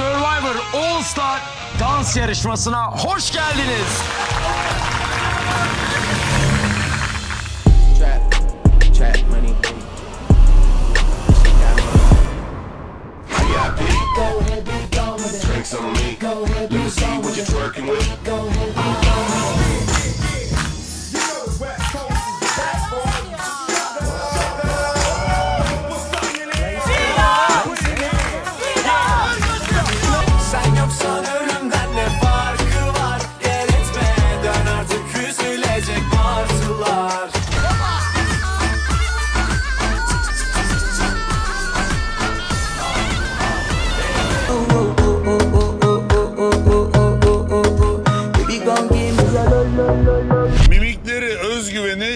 Survivor All Star dans yarışmasına hoş geldiniz. Money. Drinks on me. Let me see what you're twerking with. Sen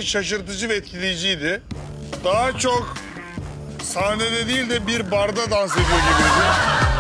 şaşırtıcı ve etkileyiciydi. Daha çok sahnede değil de bir barda dans ediyor gibiydi.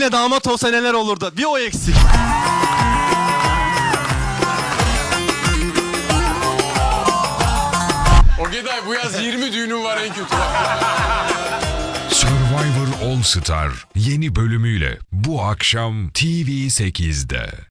Gelinle damat olsa neler olurdu? Bir o eksik. Ogeday bu yaz 20 düğünüm var en kötü. Survivor All Star yeni bölümüyle bu akşam TV8'de.